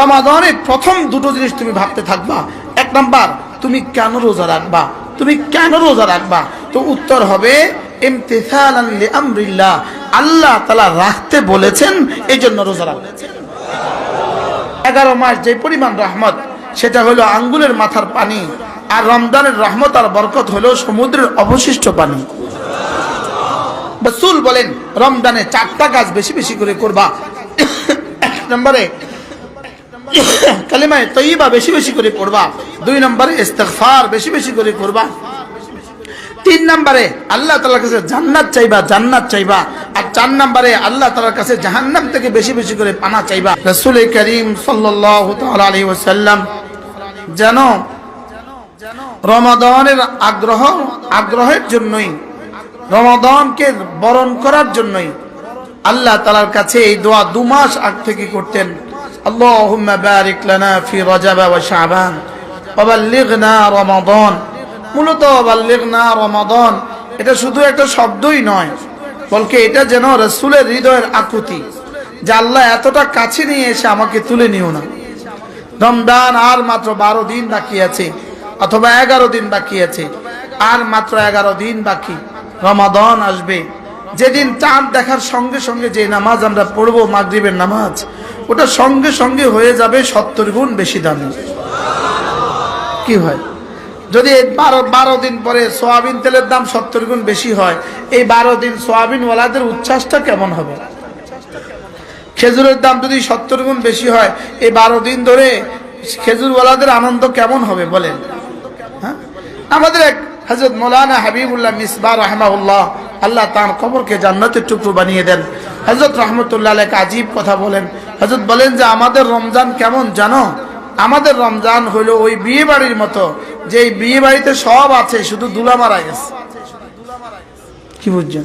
রমাদানের প্রথম দুটো জিনিস তুমি ভাবতে থাকবা। এক নাম্বার, তুমি কেন রোজা রাখবা? তুমি কেন রোজা রাখবা? তো উত্তর হবে আল্লাহ তালা রাখতে বলেছেন এই জন্য রোজা রাখবে এগারো মাস যে পরিমাণ রহমত, সেটা হলো আঙ্গুলের মাথার পানি, আর রমজানের রহমত আর বরকত হলো সমুদ্রের অবশিষ্ট পানি। রসুল বলেন, রমজানে চারটা কাজ বেশি বেশি করে করবা। এক নম্বরে কালিমায় তৈবা বেশি বেশি করে পড়বা। দুই নম্বরে ইস্তেগফার বেশি বেশি করে করবা তিন নম্বরে আল্লাহ তালার কাছে জান্নাত চাইবা জান্নাত চাইবা। আর চার নম্বরে আল্লাহ তালার কাছে জাহান্নাম থেকে বেশি বেশি করে পানা চাইবা। রসুল করিম তাআলা যেন রমাদানের আগ্রহ, আগ্রহের জন্যই, রমাদানকে বরণ করার জন্যই আল্লাহ তালার কাছে এই দোয়া দু মাস আগ থেকে করতেন। লানা ফি রজব ওয়া শাবান ওয়া বাল্লিগনা রমাদান। মূলত বাল্লিগনা রমাদান, এটা শুধু একটা শব্দই নয়, বলকে এটা যেন রাসূলের হৃদয়ের আকুতি, যে আল্লাহ এতটা কাছে নিয়ে এসে আমাকে তুলে নিও না। রমজান আর মাত্র বারো দিন বাকি আছে, অথবা এগারো দিন বাকি আছে, আর মাত্র এগারো দিন বাকি, রমাদন আসবে। যেদিন চাঁদ দেখার সঙ্গে সঙ্গে যে নামাজ আমরা পড়ব, মাগরিবের নামাজ ওটা সঙ্গে সঙ্গে হয়ে যাবে সত্তর গুণ বেশি দামি। কি হয়? যদি এই বারো বারো দিন পরে সোয়াবিন তেলের দাম সত্তর গুণ বেশি হয়, এই বারো দিন সোয়াবিনওয়ালাদের উচ্ছ্বাসটা কেমন হবে? খেজুরের দাম যদি সত্তর গুণ বেশি হয়, এই বারো দিন ধরে খেজুরওয়ালাদের আনন্দ কেমন হবে বলেন? হ্যাঁ? আমাদের এক হজরত মৌলানা হাবিবুল্লাহ মিসবা রহমাউল্লাহ আল্লাহ তার কবরকে জান্নাতের টুকরো বানিয়ে দেন। হজরত রহমতুল্লাহ এক আজীব কথা বলেন। হজরত বলেন যে, আমাদের রমজান কেমন জানো? আমাদের রমজান হলো ওই বিয়ে বাড়ির মতো যে এই বিয়ে বাড়িতে সব আছে, শুধু দুলা মারা গেছে। কি বুঝছেন?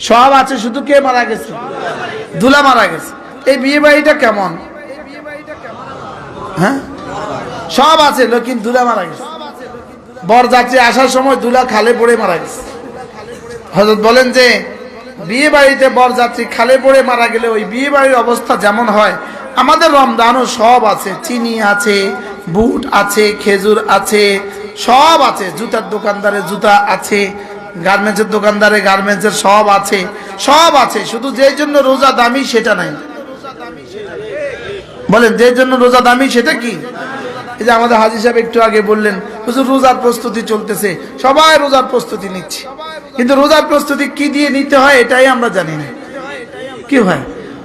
সব আছে, শুধু কে মারা গেছে? দুলা মারা গেছে। এই বিয়ে বাড়িটা কেমন? হ্যাঁ? সব আছে, লোকিন দুলা মারা গেছে। বর বরযাত্রী আসার সময় দুলা খালে পড়ে মারা গেছে। হজরত বলেন যে বিয়ে বাড়িতে বরযাত্রী খালে পড়ে মারা গেলে ওই বিয়ে বাড়ির অবস্থা যেমন হয়, আমাদের রমজানও সব আছে। চিনি আছে, বুট আছে, খেজুর আছে, সব আছে। জুতার দোকানদারে জুতা আছে, গার্মেন্টসের দোকানদারে গার্মেন্টসের সব আছে সব আছে। শুধু যেই জন্য রোজা দামি সেটা নাই। বলেন যে জন্য রোজা দামি সেটা কি? এই যে আমাদের হাজি সাহেব একটু আগে বললেন, হুজুর, রোজার প্রস্তুতি চলতেছে, সবাই রোজার প্রস্তুতি নিচ্ছে। কিন্তু রোজার প্রস্তুতি কি দিয়ে নিতে হয় এটাই আমরা জানি না। কি হয়?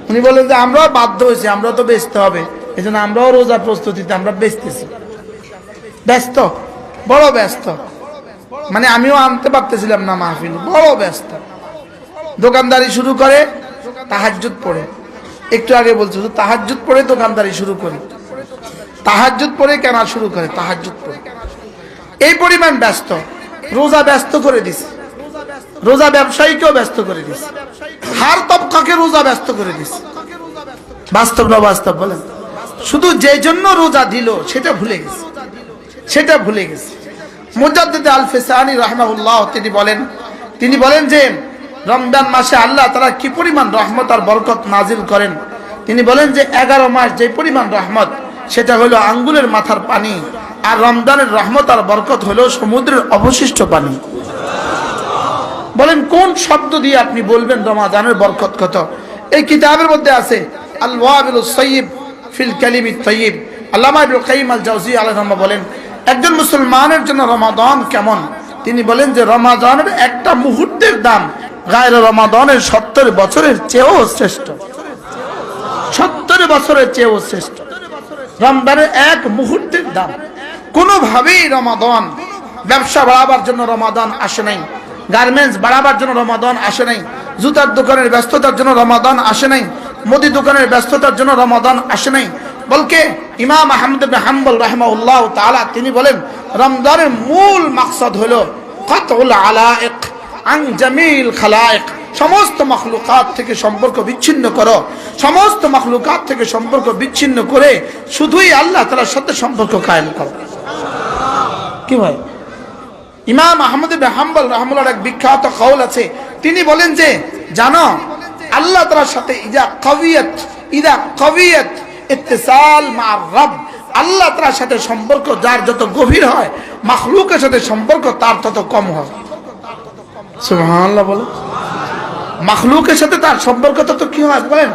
উনি বলেন যে আমরাও বাধ্য হয়েছি, আমরা তো বেচতে হবে এই জন্য আমরাও রোজার প্রস্তুতিতে আমরা বেচতেছি ব্যস্ত? বড় ব্যস্ত। মানে আমিও আনতে পারতেছিলাম না মাহফিল, বড় ব্যস্ত। দোকানদারি শুরু করে, তাহাজ্জুদ পড়ে। একটু আগে বলছো তাহাজ্জুদ পড়ে দোকানদারি শুরু করি। তাহাজ্জুদ পরে কেনা শুরু করে, তাহাজ্জুদ পরে। এই পরিমাণ ব্যস্ত, রোজা ব্যস্ত করে দিছে। রোজা ব্যবসায়ীকেও ব্যস্ত করে দিছে। হার তবকাকে রোজা ব্যস্ত করে দিছে। বাস্তব না বাস্তব বলেন? শুধু যে জন্য রোজা দিল, সেটা ভুলে গেছে। সেটা ভুলে গেছে। মুজাদ্দিদ আল ফিসানি রাহমাহুল্লাহ তিনি বলেন তিনি বলেন যে, রমজান মাসে আল্লাহ তারা কি পরিমাণ রহমত আর বরকত নাজিল করেন? তিনি বলেন যে, এগারো মাস যে পরিমাণ রহমত সেটা হলো আঙ্গুলের মাথার পানি আর রমজানের রহমত আর বরকত হলো সমুদ্রের অবশিষ্ট পানি। বলেন, কোন শব্দ দিয়ে আপনি বলবেন রমাদানের বরকত কত? এই কিতাবের মধ্যে আছে আল ওয়াবিল সৈয়ব ফিল কালিমি তৈব আল্লামা ইবুল কাইম আল জাউজি আলহামা বলেন, একজন মুসলমানের জন্য রমাদান কেমন? তিনি বলেন যে রমাদানের একটা মুহূর্তের দাম গায়ের রমাদানের সত্তর বছরের চেয়েও শ্রেষ্ঠ। সত্তর বছরের চেয়েও শ্রেষ্ঠ। রমজানের এক মুহূর্তের দাম। কোনোভাবেই রমাদান, ব্যবসা বাড়াবার জন্য রমাদান আসে নাই। গার্মেন্টস বাড়াবার জন্য রমাদান আসে নাই। জুতার দোকানের ব্যস্ততার জন্য রমাদান আসে নাই। মুদি দোকানের ব্যস্ততার জন্য রমাদান আসে নাই। বলকে ইমাম আহমদ হাম্বল রাহমাউল্লাহ তালা তিনি বলেন, রমজানের মূল মাকসাদ হলো কতউল আলাইক আন জামিল খালায়েক। সমস্ত মখলুকাত থেকে সম্পর্ক বিচ্ছিন্ন করো। সমস্ত মখলুকাত থেকে সম্পর্ক বিচ্ছিন্ন করে শুধুই আল্লাহ তালার সাথে সম্পর্ক কায়েম করো। কি ভাই? ইমাম আহমদ হাম্বল রহমুল্লার এক বিখ্যাত কৌল আছে। তিনি বলেন যে, জানো, আল্লাহ তালার সাথে ইজা কবিয়ত ইদা কবিয়ত ইত্তেসাল মা রব। আল্লাহ তার সাথে সম্পর্ক যার যত গভীর হয়, মাখলুকের সাথে সম্পর্ক তার তত কম হয়। বলে। মাখলুকের সাথে তার সম্পর্ক তত কি হয় বলেন?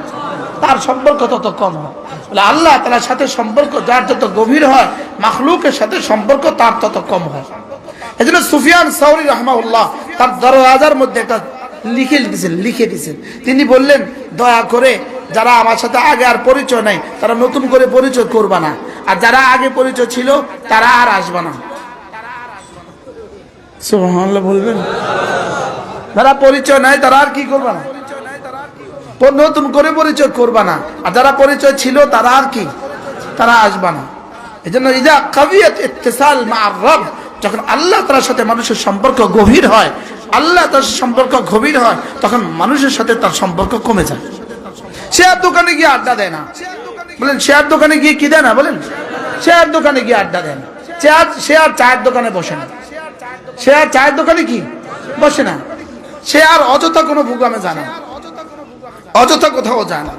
তার সম্পর্ক তত কম হয়। বলে আল্লাহ তার সাথে সম্পর্ক যার যত গভীর হয়, মাখলুকের সাথে সম্পর্ক তার তত কম হয়। এই জন্য সুফিয়ান সাউরি রহমাউল্লাহ তার দরওয়াজার মধ্যে একটা লিখে দিয়েছেন লিখে দিয়েছেন। তিনি বললেন, দয়া করে যারা আমার সাথে আগে আর পরিচয় নাই, তারা নতুন করে পরিচয় করবা না। আর যারা আগে পরিচয় ছিল, তারা আর আসবে না। বলবেন? যারা পরিচয় নাই তারা আর কি করবে না? নতুন করে পরিচয় করবা না। আর যারা পরিচয় ছিল তারা আর কি? তারা আসবা না। এই জন্য ইদা কবিয়ত ইত্তেসাল মা রব, যখন আল্লাহ তার সাথে মানুষের সম্পর্ক গভীর হয়, আল্লাহ তার সম্পর্ক গভীর হয়, তখন মানুষের সাথে তার সম্পর্ক কমে যায়। আর দোকানে গিয়ে আড্ডা দেয় না। বলেন আর দোকানে গিয়ে কি দেয় না বলেন? আর দোকানে গিয়ে আড্ডা দেয় না। সে আর চায়ের দোকানে বসে না। আর চায়ের দোকানে কি? বসে না। সে আর অযথা কোনো প্রোগ্রামে যায় না। অযথা কোথাও যায় না।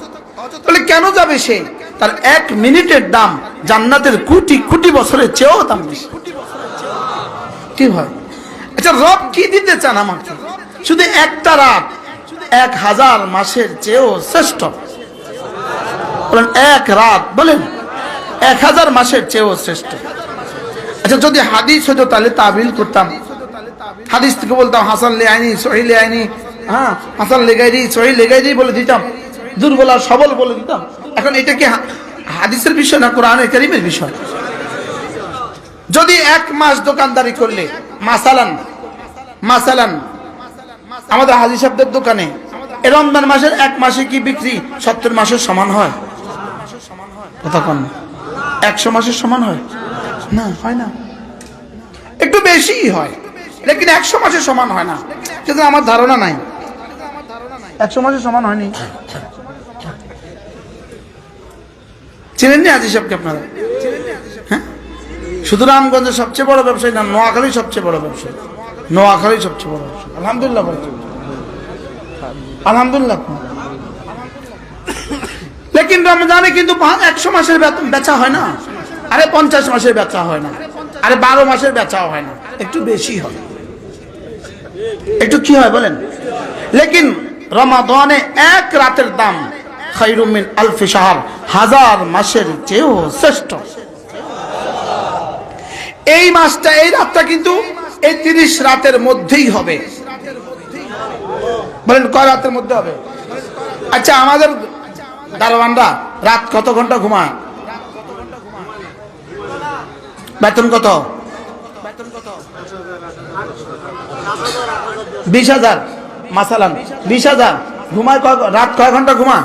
বলে, কেন যাবে সে? তার এক মিনিটের দাম জান্নাতের কোটি কোটি বছরের চেয়েও দাম বেশি। কি হয়? আচ্ছা রব কি দিতে চান আমাকে? শুধু একটা রাত, এক হাজার মাসের চেয়েও শ্রেষ্ঠ। বলেন, এক রাত, বলেন, এক হাজার মাসের চেয়েও শ্রেষ্ঠ। আচ্ছা যদি হাদিস হতো, তাহলে তাবিল করতাম। হাদিস থেকে বলতাম, হাসান লে আইনি, সহি লে আইনি হ্যাঁ হাসান লেগাইরি সহি লেগাইরি বলে দিতাম। দুর্বল আর সবল বলে দিতাম। এখন এটা কি হাদিসের বিষয় না কোরআনের কারিমের বিষয়? যদি এক মাস দোকানদারি করলে, মাসালান মাসালান, আমাদের হাজি সাহেবদের দোকানে রমজান মাসের এক মাসে কি বিক্রি সত্তর মাসের সমান হয়? একশো মাসের সমান হয়? না হয় না। একটু বেশি হয়। লেকিন একশো মাসের সমান হয় না। কিন্তু আমার ধারণা নাই। একশো মাসের সমান হয়নি। চিনেননি আজি সাহেবকে আপনারা? হ্যাঁ? শুধু রামগঞ্জের সবচেয়ে বড় ব্যবসায়ী না, নোয়াখালী সবচেয়ে বড় ব্যবসায়ী? নোয়াখালী সবচেয়ে বড় ব্যবসায়ী। আলহামদুলিল্লাহ আলহামদুলিল্লাহ। লেকিন রমজানে কিন্তু একশো মাসের বেচা হয় না। আরে পঞ্চাশ মাসের বেচা হয় না। আরে বারো মাসের বেচাও হয় না। একটু বেশি হয়। একটু কি হয় বলেন? লেকিন রমাদানে এক রাতের দাম খৈরুমিন আলফি সাহার হাজার মাসের চেয়েও শ্রেষ্ঠ। এই মাসটা, এই রাতটা কিন্তু এই তিরিশ রাতের মধ্যেই হবে। বলেন, কয় রাতের মধ্যে হবে? আচ্ছা আমাদের দারোয়ানরা রাত কত ঘণ্টা ঘুমায়? বেতন কত? বিশ হাজার, মাসালান, বিশ হাজার, ঘুমায় কয় রাত কয় ঘণ্টা ঘুমা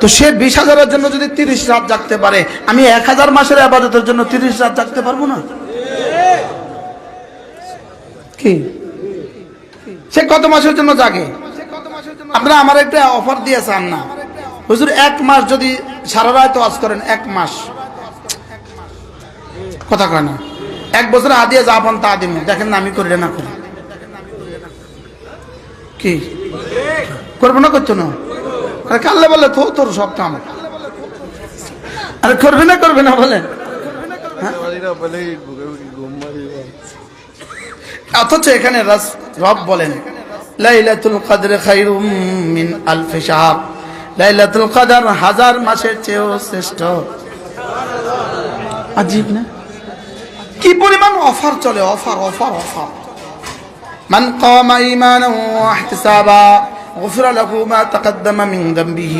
তো সে বিশ হাজারের জন্য যদি তিরিশ রাত জাগতে পারে, আমি এক হাজার মাসের আবাদতের জন্য তিরিশ রাত জাগতে পারব না? কি? সে কত মাসের জন্য জাগে? আপনারা আমার একটা অফার দিয়েছেন না। হুজুর, এক মাস যদি সারা রাত আজ করেন, এক মাস। কথা কয় না। এক বছর আদিয়ে যা পান তা দিন দেখেন না, আমি করি না করি। কি? করব না করছ না? আরে কাল্লে বলে তো তোর সব কাম আরে করবে না করবে না বলে। অথচ এখানে রব বলেন, লাইলাতুল কদর খাইরুম মিন আলফি শাহর। লাইলাতুল কদর হাজার মাসের চেয়েও শ্রেষ্ঠ। আজীব না? কি পরিমাণ অফার চলে, অফার অফার অফার। من قام إيمانا واحتسابا غفر له ما تقدم من ذنبه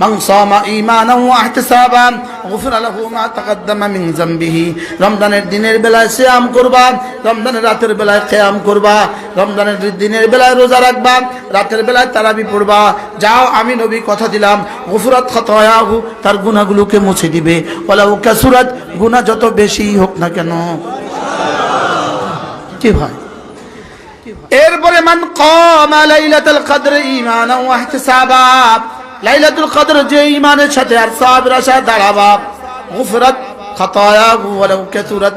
من صام إيمانا واحتسابا غفر له ما تقدم من ذنبه রমজানের দিনের বেলায় সিয়াম করবা রমজানের রাতের বেলায় কিয়াম করবা রমজানের দিনের বেলায় রোজা রাখবা রাতের বেলায় তারাবি পড়বা যাও আমি নবী কথা দিলাম গফুরাত খতয়াহু তার গুনাহগুলোকে মুছে দিবে ওয়ালাউ কাসুরাত গুনাহ যত বেশি হোক না কেন কি ভাই এরপরে মান কমা লাইলাতুল কদর ঈমানান ওয়া ইহতিসাবা। লাইলাতুল কদর যে ঈমানের সাথে আর সাবর সাথে দাঁড়াবা। গুফরাত খাতায়াহু ওয়ালাউ কাসুরাত।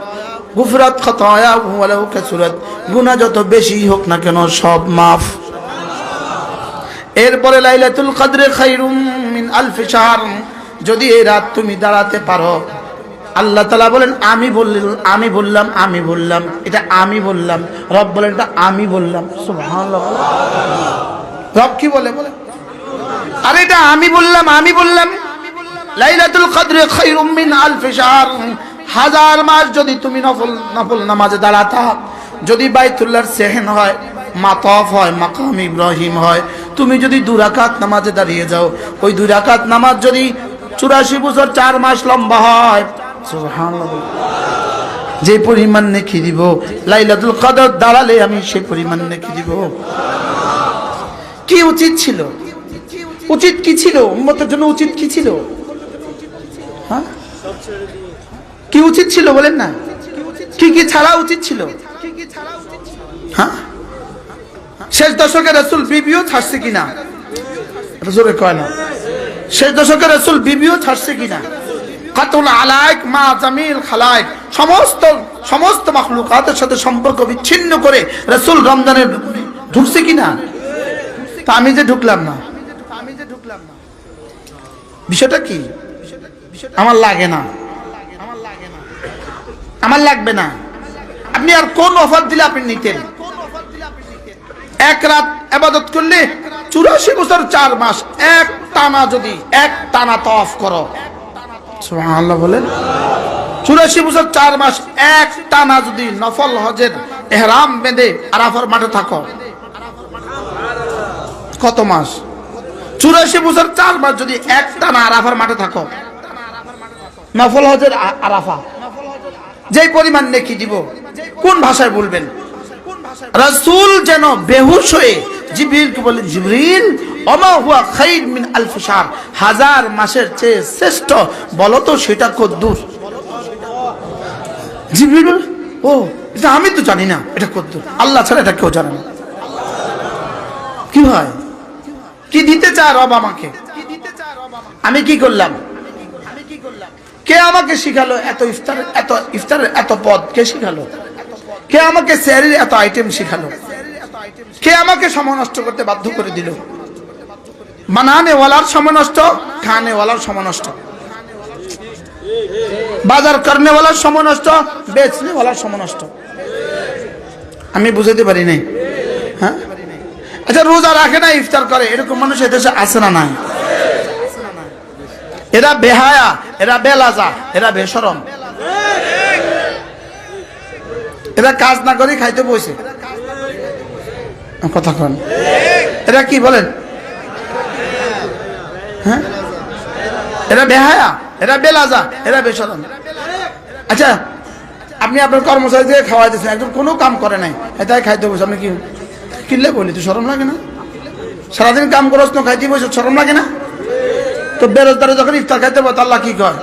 গুফরাত খাতায়াহু ওয়ালাউ কাসুরাত। গুনাহ যত বেশি হোক না কেন সব মাফ। এরপরে লাইলাতুল কদরে খাইরুম মিন আলফি শাহর। যদি এই রাত তুমি দাঁড়াতে পারো আল্লাহ তালা বলেন, আমি বললাম আমি বললাম আমি বললাম। এটা আমি বললাম। রব বলেন, এটা আমি বললাম। রব কি বলে? বলে। আরে এটা আমি বললাম আমি বললাম। লাইলাতুল কদরে খায়রুম মিন আলফি হাজার মাস যদি তুমি নফল নফল নামাজে দাঁড়াতা, যদি বাইতুল্লাহর সেহেন হয়, মাতফ হয়, মাকাম ইব্রাহিম হয়, তুমি যদি দুরাকাত নামাজে দাঁড়িয়ে যাও, ওই দুরাকাত নামাজ যদি চুরাশি বছর চার মাস লম্বা হয় যে পরিমাণ নেকি দিব, লাইলাতুল কদর দাঁড়ালে আমি সেই পরিমাণ নেকি দিব। কি উচিত ছিল? উচিত কি ছিল? উম্মতের জন্য উচিত কি ছিল? হ্যাঁ? কি উচিত ছিল বলেন না? কি কি ছাড়া উচিত ছিল? হ্যাঁ? শেষ দশকে রসুল বিবিও ছাড়ছে কিনা? কয় না? শেষ দশকে রসুল বিবিও ছাড়ছে কিনা? কাতুল মা জামিল সমস্ত সমস্ত মাখলুকাতের সাথে সম্পর্ক বিচ্ছিন্ন করে রসুল রমজানে ঢুকছে কিনা তা আমি যে ঢুকলাম না। আমি যে ঢুকলাম না বিষয়টা কি? আমার লাগে না। আমার লাগবে না। আপনি আর কোন অফার দিলে আপনি নিতেন? এক রাত আবাদত করলে চুরাশি বছর চার মাস, এক টানা যদি, এক টানা তফ করো। চুরাশি চার মাস এক টানা যদি নফল হজের এহরাম বেঁধে আরাফার মাঠে কত মাস? চুরাশি বছর চার মাস যদি এক টানা আরাফার মাঠে নফল হজের আরাফা। যেই পরিমাণ নেকি দিব, কোন ভাষায় বলবেন? রসুল যেন বেহুশ হয়ে জিবরিলকে বলেন জিবরিল অমা হুয়া খাইর মিন আলফ শাহর হাজার মাসের চেয়ে শ্রেষ্ঠ বলো তো সেটা কদ্দুর। জিবরিল ও, এটা আমি তো জানি না, এটা কদ্দুর। আল্লাহ ছাড়া এটা কেউ জানে না। কি হয় কি দিতে চায় রব আমাকে? আমি কি করলাম? কে আমাকে শিখালো এত ইফতার, এত ইফতারের এত পদ? কে শিখালো? কে আমাকে স্যারির এত আইটেম শিখালো? কে আমাকে সময় নষ্ট করতে বাধ্য করে দিল? বানানে ওয়ালার সময় নষ্ট খানে ওয়ালার সময় নষ্ট বাজার করনে ওয়ালার সময় নষ্ট বেচনে ওয়ালার সময় নষ্ট আমি বুঝাতে পারি নাই। হ্যাঁ? আচ্ছা রোজা রাখে না, ইফতার করে, এরকম মানুষ এদেশে আছে না নাই? এরা বেহায়া, এরা বেলাজা, এরা বেসরম। এরা কাজ না করে খাইতে বসে। কন। এরা কি বলেন? হ্যাঁ? এরা বেহায়া, এরা বেলাজা, এরা বেসরম। আচ্ছা আপনি আপনার কর্মচারী দিয়ে খাওয়াই দিচ্ছেন একজন কোনো কাম করে নাই। এটাই খাইতে বসে, আপনি কি কিনলে বলি, তো সরম লাগে না? সারাদিন কাম করস না খাইতে বসে, সরম লাগে না? তো বেরোজগারে যখন ইফতার খাইতে পারত আল্লাহ কি কয়?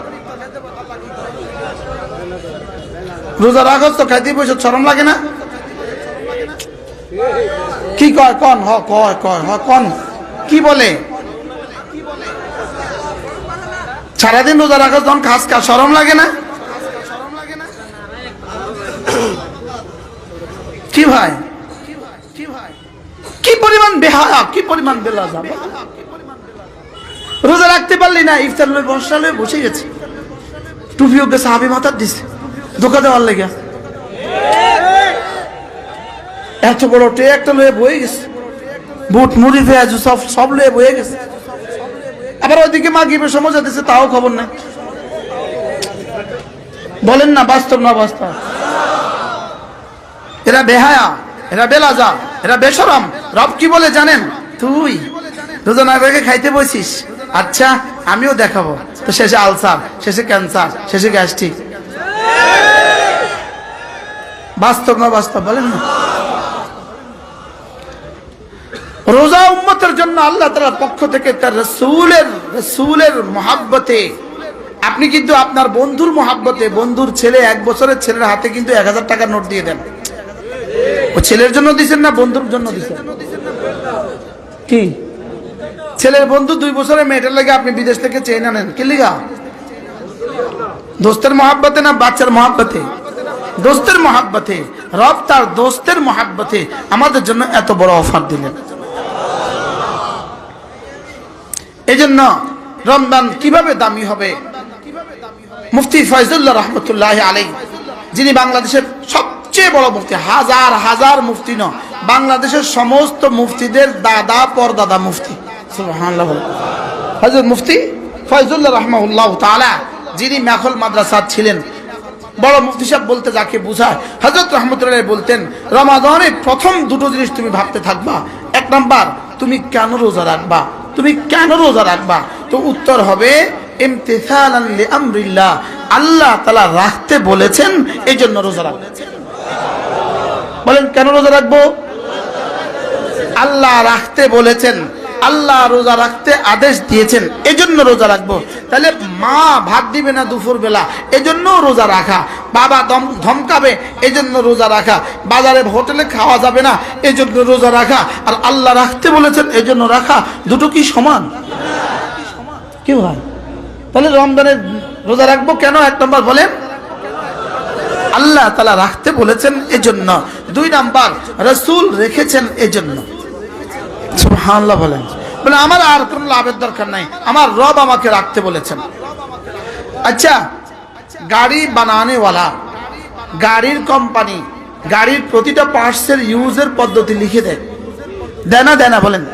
রোজা রাখস তো খাইতে বসে শরম লাগে না? কি কয় কন? হ, কয় কয়, হ, কন? কি বলে? সারাদিন রোজা রাখস তখন খাস খা শরম লাগে না? কি ভাই? কি পরিমাণ বেহায়া, কি পরিমাণ বেলা যাবে রোজা রাখতে পারলি না, ইফতার লই বসা গেছে। টুপি ওকে সাহাবি মাথার দিছে, ধোকা দেওয়ার লেগে। এত বড় টে একটা লয়ে বয়ে গেছে। বুট মুড়ি পেঁয়াজ সব সব লয়ে বয়ে গেছে। আবার ওইদিকে মা গিবে সমস্যা দিচ্ছে তাও খবর নাই। বলেন না, বাস্তব না বাস্তব এরা বেহায়া, এরা বেলাজা, এরা বেসরম। রব কি বলে জানেন? তুই। রোজা না রেখে খাইতে বসিস। আচ্ছা আমিও দেখাবো। তো শেষে আলসার, শেষে ক্যান্সার, শেষে গ্যাস্ট্রিক। বাস্তব না বাস্তব বলেন না। রোজা উম্মতের জন্য আল্লাহ তালার পক্ষ থেকে তার রসুলের রসুলের মহাব্বতে, আপনি কিন্তু আপনার বন্ধুর মহাব্বতে, বন্ধুর ছেলে এক বছরের ছেলের হাতে কিন্তু এক হাজার টাকার নোট দিয়ে দেন। ও ছেলের জন্য দিছেন না, বন্ধুর জন্য দিছেন? কি? ছেলের বন্ধু দুই বছরের মেয়েটার লাগে আপনি বিদেশ থেকে চেয়ে আনেন। কি লিগা? দোস্তের মহাব্বতে না বাচ্চার মহাব্বতে? দোস্তের মহাব্বতে। রব তার দোস্তের মহাব্বতে আমাদের জন্য এত বড় অফার দিলেন। এই জন্য রমজান কীভাবে দামি হবে? মুফতি ফয়জুল্লাহ রহমতুল্লাহ আলাই যিনি বাংলাদেশের সবচেয়ে বড় মুফতি, হাজার হাজার মুফতি ন বাংলাদেশের সমস্ত মুফতিদের দাদা পরদাদা মুফতি। মুফতি ফয়জুল্লাহ রহমাউল্লাহ তালা যিনি মেখল মাদ্রাসার ছিলেন। বড় মুফতি সাহেব বলতে যাকে বুঝায় হজরত রহমতুল্লাহ বলতেন রমাদানে প্রথম দুটো জিনিস তুমি ভাবতে থাকবা, এক নাম্বার, তুমি কেন রোজা রাখবা? তুমি কেন রোজা রাখবা? তো উত্তর হবে আল্লাহ তালা রাখতে বলেছেন এই জন্য রোজা রাখব। বলেন, কেন রোজা রাখব? আল্লাহ রাখতে বলেছেন আল্লাহ রোজা রাখতে আদেশ দিয়েছেন, এজন্য রোজা রাখব। তাহলে মা ভাত দিবে না দুপুর বেলা এজন্য রোজা রাখা। বাবা দম ধমকাবে, এজন্য রোজা রাখা। বাজারে হোটেলে খাওয়া যাবে না, এজন্য রোজা রাখা। আর আল্লাহ রাখতে বলেছেন, এজন্য রাখা। দুটো কি সমান? কি ভাই তাহলে রমজানের রোজা রাখব কেন? এক নম্বর বলেন, আল্লাহ তালা রাখতে বলেছেন, এজন্য। দুই নাম্বার, রসুল রেখেছেন, এজন্য। সুবহানাল্লাহ বলেন। বলে, আমার আর কোনো লাভের দরকার নাই। আমার রব আমাকে রাখতে বলেছেন। আচ্ছা গাড়ি বানানেওয়ালা, গাড়ির কোম্পানি গাড়ির প্রতিটা পার্টসের ইউজের পদ্ধতি লিখে দেয়। দেয় না দেয় না, বলেন।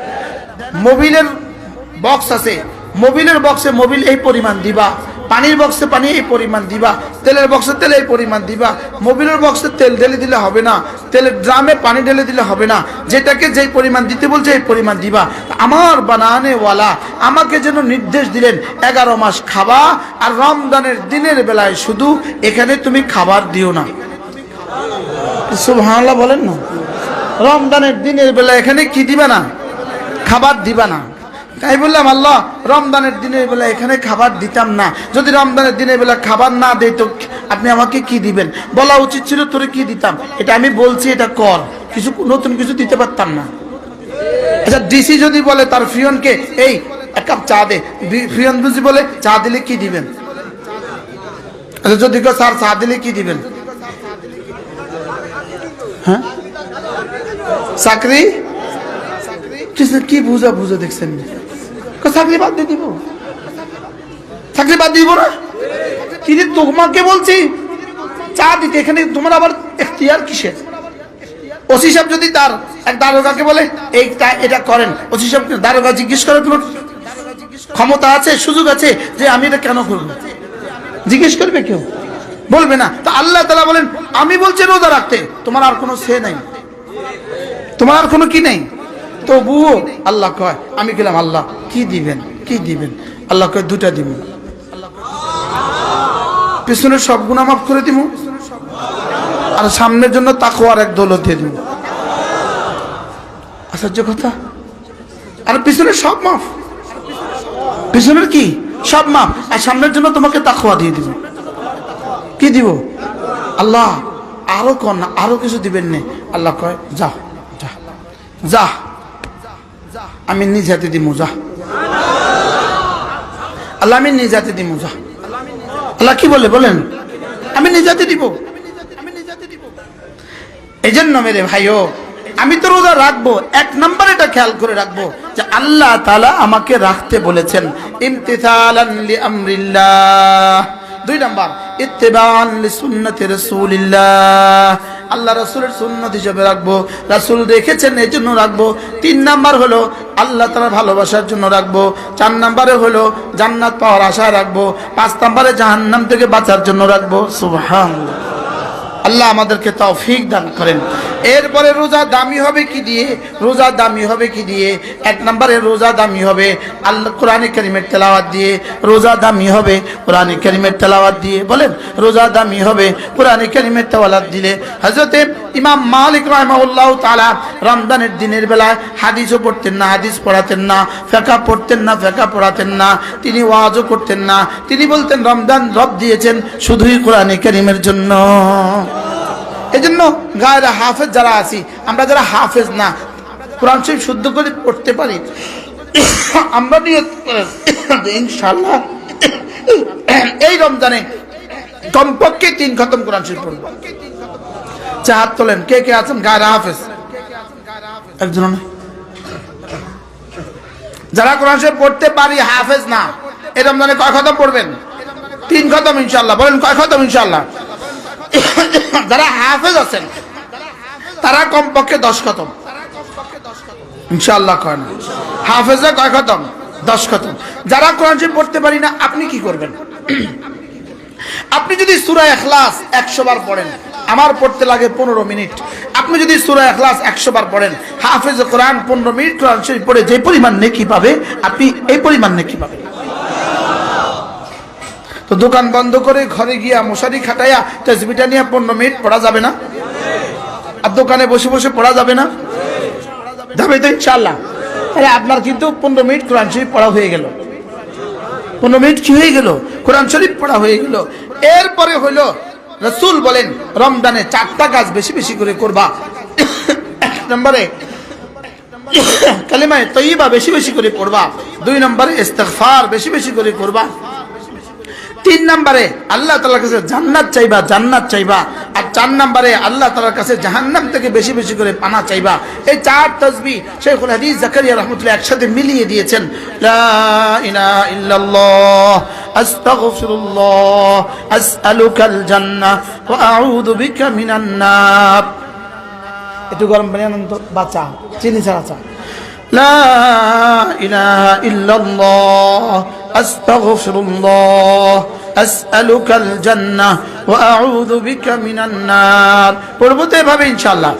মোবিলের বক্স আছে। মোবিলের বক্সে মোবিল এই পরিমাণ দিবা। পানির বক্সে পানি এই পরিমাণ দিবা, তেলের বক্সে তেল এই পরিমাণ দিবা, মোবিলের বক্সে তেল ঢেলে দিলে হবে না, তেলের ড্রামে পানি ঢেলে দিলে হবে না, যেটাকে যেই পরিমাণ দিতে বলছে এই পরিমাণ দিবা। আমার বানানেওয়ালা আমাকে যেন নির্দেশ দিলেন, এগারো মাস খাবা আর রমদানের দিনের বেলায় শুধু এখানে তুমি খাবার দিও না। সুবহানাল্লাহ বলেন না। রমদানের দিনের বেলা এখানে কি দিবা না? খাবার দিবা না। তাই বললাম আল্লাহ রমজানের দিনের বেলা এখানে খাবার দিতাম না। যদি রমদানের দিনের বেলা খাবার না দেয় তো আপনি আমাকে কি দিবেন? বলা উচিত ছিল তোরে কি দিতাম? এটা আমি বলছি, এটা কর। কিছু নতুন কিছু দিতে পারতাম না। আচ্ছা ডিসি যদি বলে তার ফিয়নকে, এই, এক কাপ চা দে। ফিয়ন বুঝি বলে, চা দিলে কি দিবেন? আচ্ছা যদি কেউ স্যার চা দিলে কি দিবেন? হ্যাঁ? চাকরি? কি বুঝা বুঝা দেখছেন? চাকরি বাদ দিয়ে দিব? চাকরি বাদ দিব না? কি রে, তোমাকে বলছি? চা দিতে এখানে তোমার আবার এখতিয়ার কিসের? ওসি সাহেব যদি তার এক দারোগাকে বলে এইটা এটা করেন। ওসি সাহেব দারোগা জিজ্ঞেস করে তোমার ক্ষমতা আছে সুযোগ আছে যে আমি এটা কেন করব? জিজ্ঞেস করবে কেউ? বলবে না। তা আল্লাহ তালা বলেন আমি বলছি রোজা রাখতে। তোমার আর কোনো সে নাই। তোমার আর কোনো কি নেই? তবুও আল্লাহ কয়, আমি গেলাম আল্লাহ, কি দিবেন কি দিবেন? আল্লাহ কয়, দুটা দিব। পিছনের সব গুণা মাফ করে দিব আর সামনের জন্য তাকো আর এক দৌলত দিয়ে দিব আশ্চর্য কথা। আর পিছনের সব মাফ। পিছনের কি? সব মাফ। আর সামনের জন্য তোমাকে তাকোয়া দিয়ে দিব কি দিব? আল্লাহ, আরও কন, আরও কিছু দিবেন নে। আল্লাহ কয়, যা যা যা। আমি নিজ হাতে দিমু, যা। আল্লাহ, আমি নিজ হাতে দিমু, যা। আল্লাহ কি বলে, বলেন? আমি নিজ হাতে দিব। এই জন্য মেরে ভাইও, আমি তো রোজা রাখব, এক নম্বর এটা খেয়াল করে রাখব যে আল্লাহ তালা আমাকে রাখতে বলেছেন আমরিল্লাহ। দুই নাম্বার ইত্তেবান সুন্নতি রাসূলিল্লাহ। আল্লাহ রসুলের সুন্নত হিসেবে রাখব, রাসুল রেখেছেন এই জন্য রাখব। তিন নাম্বার হলো, আল্লাহ তারা ভালোবাসার জন্য রাখব। চার নাম্বারে হলো, জান্নাত পাওয়ার আশা রাখব। পাঁচ নাম্বারে জাহান্নাম থেকে বাঁচার জন্য রাখব। সুবহানাল্লাহ। আল্লাহ আমাদেরকে তৌফিক দান করেন। এরপরে রোজা দামি হবে কি দিয়ে? রোজা দামি হবে কি দিয়ে? এক নম্বরে রোজা দামি হবে আল্লাহ কোরআনে করিমের তেলাওয়াত দিয়ে। রোজা দামি হবে কোরআনে করিমের তেলাওয়াত দিয়ে। বলেন, রোজা দামি হবে কোরআনে করিমের তেলাওয়াত দিলে। হজরতে ইমাম মালিক রহমাউল্লাহ তালা রমজানের দিনের বেলায় হাদিসও পড়তেন না, হাদিস পড়াতেন না ফেঁকা পড়তেন না ফেঁকা পড়াতেন না, তিনি ওয়াজও করতেন না। তিনি বলতেন, রমজান রব দিয়েছেন শুধুই কোরআনে করিমের জন্য। এই জন্য গায়ের হাফেজ যারা আছি, আমরা যারা হাফেজ না, কোরআন শরীফ শুদ্ধ করে পড়তে পারি। আমরা নিয়ত ইনশাল্লাহ এই রমজানে কমপক্ষে তিন খতম কোরআন শরীফ পড়ব। চা হাত তোলেন, কে কে আছেন? গায়ের হাফেজ। একজন যারা কোরআন শরীফ পড়তে পারি, হাফেজ না, এই রমজানে কয় খতম পড়বেন? তিন খতম ইনশাল্লাহ বলেন, কয় খতম ইনশাল্লাহ যারা হাফেজ আছেন, তারা কমপক্ষে দশ খতম। ইনশাল্লাহ কয় না। হাফেজা কয় খতম? দশ খতম। যারা কোরআন শরীফ পড়তে পারি না, আপনি কি করবেন? আপনি যদি সুরা এখলাস একশো বার পড়েন, আমার পড়তে লাগে পনেরো মিনিট। আপনি যদি সুরা এখলাস একশো বার পড়েন, হাফেজ কোরআন পনেরো মিনিট কোরআন শরীফ পড়ে যে পরিমাণ নেকি পাবে, আপনি এই পরিমাণ নেকি পাবেন। তো দোকান বন্ধ করে ঘরে গিয়া মশারি খাটাইয়া তেজবিটা নিয়ে পনেরো মিনিট পড়া যাবে না? আর দোকানে বসে বসে পড়া যাবে না? যাবে তো ইনশাল্লাহ তাহলে আপনার কিন্তু পনেরো মিনিট কোরআন শরীফ পড়া হয়ে গেল। পনেরো মিনিট কি হয়ে গেল? কোরআন শরীফ পড়া হয়ে গেল। এরপরে হইল রসুল বলেন, রমজানে চারটা কাজ বেশি বেশি করে করবা। এক নম্বরে কালিমায় তৈবা বেশি বেশি করে পড়বা। দুই নম্বরে ইস্তেগফার বেশি বেশি করে করবা। তিন নম্বরে আল্লাহ তালার কাছে জান্নাত চাইবা জান্নাত চাইবা। আর চার নম্বরে আল্লাহ তালার কাছে জাহান্নাম থেকে বেশি বেশি করে পানা চাইবা। এই চার তসবি শেখুল হাদিস জাকারিয়া রহমতুল্লাহ একসাথে মিলিয়ে দিয়েছেন। একটু গরম পানি আনন্দ চিনি ছাড়া চা। লা ইলাহা ইল্লাল্লাহ أستغفر الله أسألك الجنة وأعوذ بك من النار পড়বো তো এভাবে ইনশাল্লাহ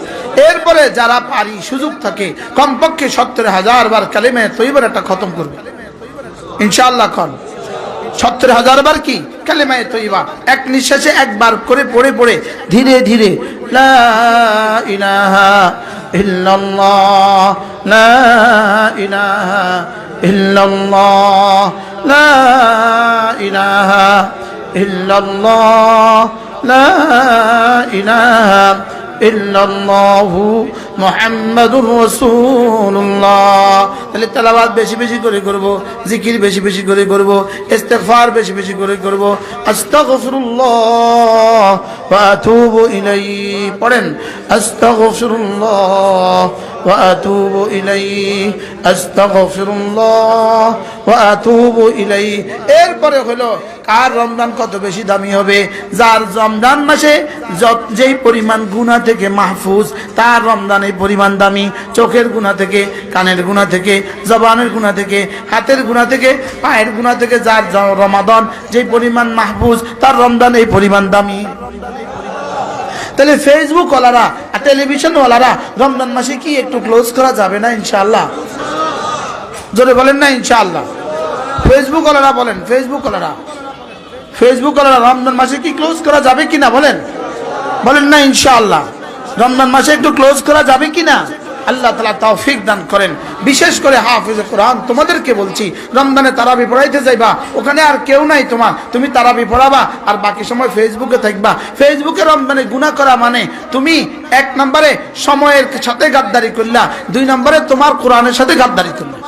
এরপরে যারা পারি সুযোগ থাকে কমপক্ষে সত্তর হাজার বার কালেমে তৈবার একটা খতম করবে ইনশাল্লাহ কন সত্তর হাজার বার কি কালেমায় তৈবা এক নিঃশ্বাসে একবার করে পড়ে পড়ে ধীরে ধীরে লা ইলাহা ইল্লাল্লাহ লা ইলাহা ইল্লাল্লাহ, লা ইলাহা ইল্লাল্লাহ, লা ইলাহা ইল্লাল্লাহু মুহাম্মাদুর রাসূলুল্লাহ। তাহলে তেলাওয়াত বেশি বেশি করে করব, জিকির বেশি বেশি করে করব, ইস্তেগফার বেশি বেশি করে করব। আস্তাগফিরুল্লাহ ওয়া আতুবু ইলাইহি। পড়েন, আস্তাগফিরুল্লাহ আতুবু ইলাইহি আস্তাগফিরুল্লাহ ওয়া আতুবু ইলাইহি এরপরে হলো, কার রমজান কত বেশি দামি হবে? যার রমজান মাসে যেই পরিমাণ গুণা থেকে মাহফুজ, তার রমজান পরিমাণ দামি। চোখের গুণা থেকে, কানের গুণা থেকে, জবানের গুণা থেকে, হাতের গুণা থেকে, পায়ের গুণা থেকে যার রমাদান যেই পরিমাণ মাহফুজ, তার রমজান এই পরিমাণ দামি। তাহলে ফেসবুক ওলারা আর টেলিভিশন ওলারা রমজান মাসে কি একটু ক্লোজ করা যাবে না ইনশাল্লাহ জোরে বলেন না ইনশাল্লাহ ফেসবুক ওলারা বলেন ফেসবুক ওলারা ফেসবুক ওলারা রমজান মাসে কি ক্লোজ করা যাবে কিনা বলেন? বলেন না ইনশাল্লাহ রমজান মাসে একটু ক্লোজ করা যাবে কিনা? আল্লাহ তালা তৌফিক দান করেন। বিশেষ করে হাফিজ কোরআন, তোমাদেরকে বলছি, রমজানে তারাবি পড়াইতে যাইবা, ওখানে আর কেউ নাই তোমার। তুমি তারাবি পড়াবা, আর বাকি সময় ফেসবুকে থাকবা। ফেসবুকে রমজানে গুণা করা মানে তুমি এক নম্বরে সময়ের সাথে গাদ্দারি করলা, দুই নম্বরে তোমার কোরআনের সাথে গাদ্দারি করলা।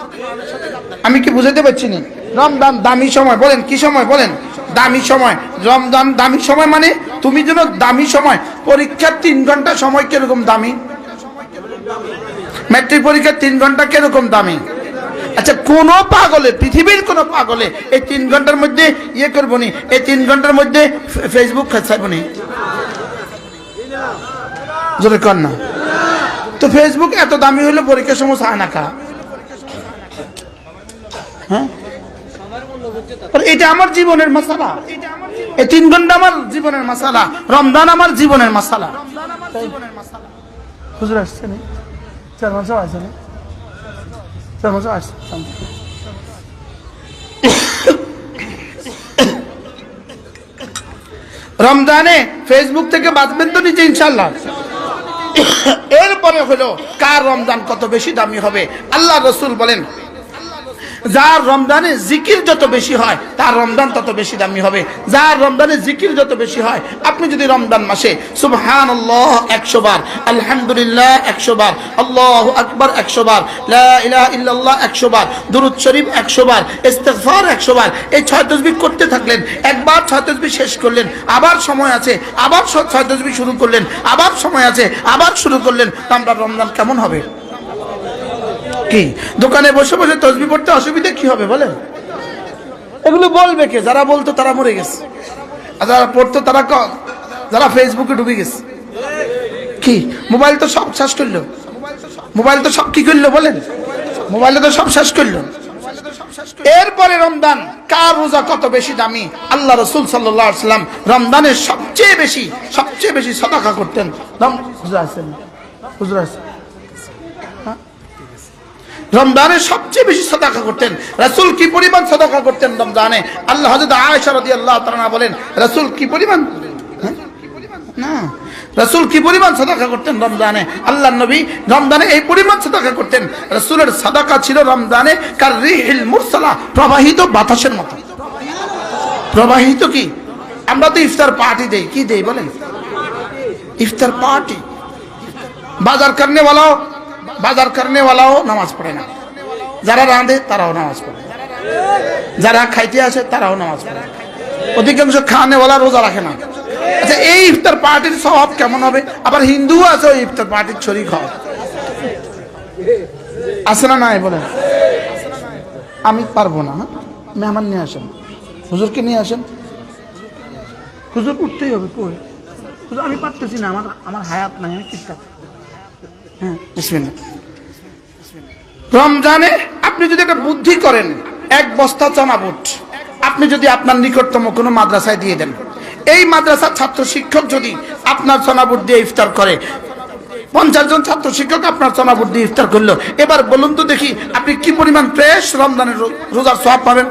আমি কি বুঝাতে পারছি না? রমজান দামি সময়, বলেন কি সময়, বলেন। দামি সময়, রমজান দামি সময় মানে তুমি যেন দামি সময়, পরীক্ষার তিন ঘণ্টা সময় কীরকম দামি? ম্যাট্রিক পরীক্ষার তিন ঘণ্টা কীরকম দামি? আচ্ছা কোন পাগলে পৃথিবীর কোন পাগলে এই তিন ঘণ্টার মধ্যে ইয়ে করব নি? এই তিন ঘণ্টার মধ্যে ফেসবুক খেসাইব নি? জোরে কর না। তো ফেসবুক এত দামি হলে পরীক্ষার সময় চায় না কা? হ্যাঁ? এটা আমার জীবনের মশালা। এই তিন ঘণ্টা আমার জীবনের মশালা। রমজান আমার জীবনের মশালা। হুজুর আসছে নি? চার মাস আসছে নি? চার মাস আসছে রমজানে ফেসবুক থেকে বাঁচবেন তো নিজে ইনশাল্লাহ এরপরে হলো, কার রমজান কত বেশি দামি হবে? আল্লাহ রসুল বলেন যার রমজানে জিকির যত বেশি হয়, তার রমজান তত বেশি দামি হবে। যার রমজানে জিকির যত বেশি হয়, আপনি যদি রমজান মাসে সুবহান আল্লাহ একশো বার, আলহামদুলিল্লাহ একশো বার, আল্লাহ আকবর একশো বার ইল্লাল্লাহ একশো বার, দুরুদ শরীফ একশো বার, ইস্তেগফার একশো বার, এই ছয় তসবি করতে থাকলেন, একবার ছয় তসবি শেষ করলেন, আবার সময় আছে, আবার ছয় তসবি শুরু করলেন, আবার সময় আছে, আবার শুরু করলেন, তা আমরা রমজান কেমন হবে? কি? দোকানে বসে বসে তসবি পড়তে অসুবিধা কি হবে, বলেন? এগুলো বলবে কে? যারা বলতো তারা মরে গেছে। আর যারা পড়তো তারা ক- যারা ফেসবুকে ডুবে গেছে। কি? মোবাইল তো সব শেষ করল। মোবাইল তো সব কি করল, বলেন? মোবাইলে তো সব শেষ করল। এরপরে রমদান কার রোজা কত বেশি দামি? আল্লাহ রসুল সাল্লাম রমদানের সবচেয়ে বেশি সবচেয়ে বেশি সদাকা করতেন। রম- হুজুর আছেন হুজুর আছেন? রমজানে সবচেয়ে বেশি সদাকা করতেন। রাসুল কি পরিমাণ সদাকা করতেন রমজানে? আল্লাহ হজরত আয়েশা আল্লাহ তারা বলেন, রাসুল কি পরিমাণ হ্যাঁ? না। রাসুল কি পরিমাণ সাদাকা করতেন রমজানে? আল্লাহ নবী রমজানে এই পরিমাণ সাদাকা করতেন। রাসুলের সদাকা ছিল রমজানে কার প্রবাহিত বাতাসের মতো। প্রবাহিত কি? আমরা তো ইফতার পার্টি দেই। কি দেই বলেন? ইফতার পার্টি। বাজার করনেওয়ালাও বাজার করেওয়ালাও নামাজ পড়ে না। যারা রাঁধে, তারাও নামাজ পড়ে। যারা খাইতে আসে, তারাও নামাজ পড়ে। অধিকাংশ খাওয়ানেওয়ালা রোজা রাখে না। আচ্ছা এই ইফতার পার্টির স্বভাব কেমন হবে? আবার হিন্দুও আছে ওই ইফতার পার্টির ছড়ি খাওয়া। আছে না নাই বলেন? আমি পারব না হ্যাঁ? মেহমান নিয়ে আসেন। হুজুরকে নিয়ে আসেন। হুজুর উঠতেই হবে, কই? আমি পারতেছি না, আমার আমার হায়াত নাই, আমি কিতাব রমজানে আপনি যদি একটা বুদ্ধি করেন, এক বস্তা চানা বুট, আপনি যদি আপনার নিকটতম কোনো মাদ্রাসায় দিয়ে দেন, এই মাদ্রাসার ছাত্র শিক্ষক যদি আপনার চনাবুট দিয়ে ইফতার করে, পঞ্চাশ জন ছাত্র শিক্ষক আপনার চনাবুট দিয়ে ইফতার করল, এবার বলুন তো দেখি, আপনি কি পরিমাণ ফ্রেশ রমজানের রোজার সব পাবেন?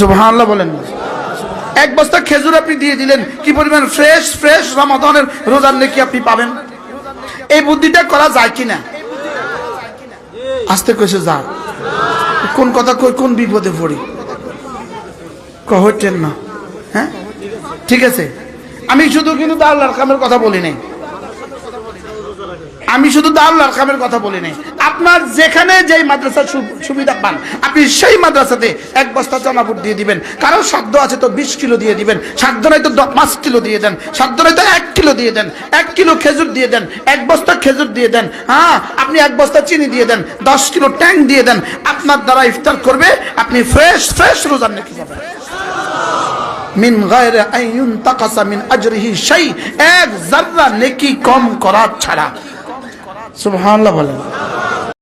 সুবহানাল্লাহ বলেন। এক বস্তা খেজুর আপনি দিয়ে দিলেন, কি পরিমাণ ফ্রেশ ফ্রেশ রমাদানের রোজার নাকি আপনি পাবেন? এই বুদ্ধিটা করা যায় কিনা? আস্তে কইছে, যা। কোন কথা কই, কোন বিপদে পড়ি? কহটেন না। হ্যাঁ? ঠিক আছে। আমি শুধু কিন্তু দাউল আরকামের কথা বলি নাই। আমি শুধু দাউল আরকামের কথা বলি নাই। আপনার যেখানে যেই মাদ্রাসার সুবিধা পান, আপনি সেই মাদ্রাসাতে এক বস্তা চনাপুর দিয়ে দিবেন। কারও সাধ্য আছে তো বিশ কিলো দিয়ে দিবেন, সাধ্য নাই তো পাঁচ কিলো দিয়ে দেন, সাধ্য নাই তো এক কিলো দিয়ে দেন, এক কিলো খেজুর দিয়ে দেন, এক বস্তা খেজুর দিয়ে দেন হ্যাঁ আপনি এক বস্তা চিনি দিয়ে দেন, দশ কিলো ট্যাঙ্ক দিয়ে দেন, আপনার দ্বারা ইফতার করবে, আপনি ফ্রেশ ফ্রেশ রোজার নাকি পাবেন। মিন গায়রে আইয়ুন তাকাসা মিন আজরিহি শাই এক জাররা নেকি কম করা ছাড়া। সুবহানাল্লাহ বলেন।